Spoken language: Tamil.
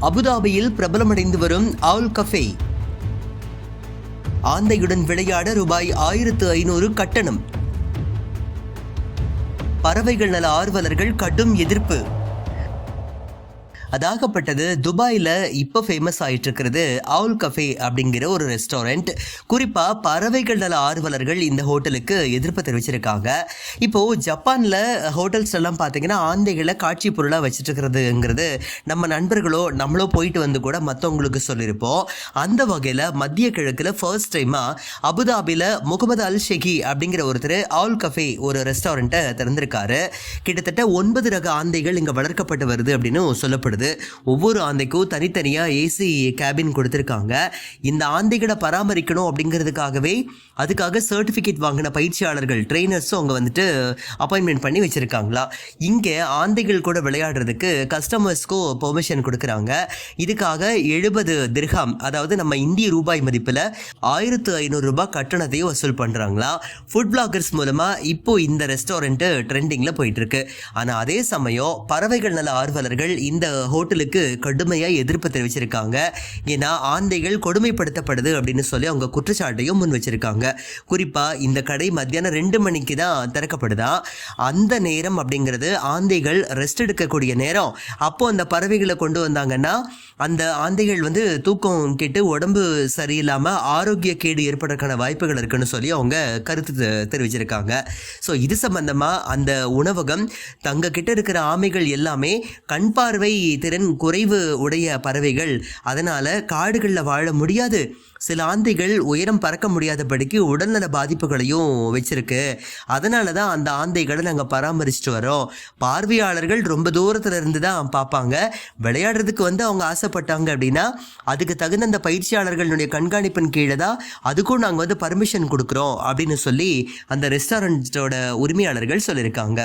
அபுதாபியில் பிரபலமடைந்து வரும் ஆல் கஃபே. ஆந்தையுடன் விளையாட ரூபாய் ஆயிரத்து ஐநூறு கட்டணம். பறவைகள் நல ஆர்வலர்கள் கடும் எதிர்ப்பு. அதாகப்பட்டது. துபாயில் இப்போ ஃபேமஸ் ஆகிட்டு இருக்கிறது ஆல் கஃபே அப்படிங்கிற ஒரு ரெஸ்டாரண்ட் குறிப்பாக பறவைகள் நல ஆர்வலர்கள் இந்த ஹோட்டலுக்கு எதிர்ப்பு தெரிவிச்சிருக்காங்க. இப்போது ஜப்பானில் ஹோட்டல்ஸ் எல்லாம் பார்த்தீங்கன்னா ஆந்தைகளை காட்சி பொருளாக வச்சுட்டுருக்கிறதுங்கிறது நம்ம நண்பர்களோ நம்மளோ போயிட்டு வந்து கூட மற்றவங்களுக்கு சொல்லியிருப்போம். அந்த வகையில் மத்திய கிழக்கில் ஃபர்ஸ்ட் டைமாக அபுதாபியில் முகமது அல் ஷெகி அப்படிங்கிற ஒருத்தர் ஆல் கஃபே ஒரு ரெஸ்டாரண்ட்டை திறந்திருக்காரு. கிட்டத்தட்ட ஒன்பது ரக ஆந்தைகள் இங்கே வளர்க்கப்பட்டு வருது அப்படின்னு சொல்லப்படுது. ஒவ்வொரு ஆந்தைக்கும் தனித்தனியாக ஏசி கேபின் கொடுத்துருக்காங்க. இந்த ஆந்தைகளை பராமரிக்கணும் அப்படிங்கிறதுக்காகவே அதுக்காக சர்டிஃபிகேட் வாங்கின பயிற்சியாளர்கள் ட்ரெயினர்ஸும் அவங்க வந்துட்டு அப்பாயின்மெண்ட் பண்ணி வச்சுருக்காங்களா? இங்கே ஆந்தைகள் கூட விளையாடுறதுக்கு கஸ்டமர்ஸ்க்கும் பெர்மிஷன் கொடுக்குறாங்க. இதுக்காக எழுபது திர்ஹாம் அதாவது நம்ம இந்திய ரூபாய் மதிப்பில் ஆயிரத்து ஐநூறுரூபா கட்டணத்தையும் வசூல் பண்ணுறாங்களா ஃபுட் பிளாகர்ஸ் மூலமாக இப்போ இந்த ரெஸ்டாரண்ட்டு ட்ரெண்டிங்கில் போயிட்டுருக்கு ஆனால் அதே சமயம் பறவைகள் நல ஆர்வலர்கள் இந்த ஹோட்டலுக்கு கடுமையாக எதிர்ப்பு தெரிவிச்சிருக்காங்க. ஏன்னா ஆந்தைகள் கொடுமைப்படுத்தப்படுது அப்படின்னு சொல்லி அவங்க குற்றச்சாட்டையும் முன் வச்சிருக்காங்க. குறிப்பாக இந்த கடை மத்தியானம் ரெண்டு மணிக்கு தான் திறக்கப்படுதா? அந்த நேரம் அப்படிங்கிறது ஆந்தைகள் ரெஸ்ட் எடுக்கக்கூடிய நேரம். அப்போது அந்த பறவைகளை கொண்டு வந்தாங்கன்னா அந்த ஆந்தைகள் வந்து தூக்கம் கெட்டு உடம்பு சரியில்லாமல் ஆரோக்கிய கேடு ஏற்படுறதுக்கான வாய்ப்புகள் இருக்குன்னு சொல்லி அவங்க கருத்து தெ- தெரிவிச்சிருக்காங்க. ஸோ இது சம்பந்தமாக அந்த உணவகம் தங்க கிட்ட இருக்கிற ஆமைகள் எல்லாமே கண் பார்வை திறன் குறைவு உடைய பறவைகள். அதனால் காடுகளில் வாழ முடியாது. சில ஆந்தைகள் உயரம் பறக்க முடியாதபடிக்கு உடல்நல பாதிப்புகளையும் வச்சிருக்கு. அதனால தான் அந்த ஆந்தைகளை நாங்கள் பராமரிச்சுட்டு வரோம். பார்வையாளர்கள் ரொம்ப தூரத்தில் இருந்து தான் பார்ப்பாங்க. விளையாடுறதுக்கு வந்து அவங்க ஆசைப்பட்டாங்க அப்படின்னா அதுக்கு தகுந்த அந்த பயிற்சியாளர்களுடைய கண்காணிப்பின் கீழே தான் அதுக்கும் நாங்கள் வந்து பர்மிஷன் கொடுக்குறோம் அப்படின்னு சொல்லி அந்த ரெஸ்டாரண்ட்டோட உரிமையாளர்கள் சொல்லியிருக்காங்க.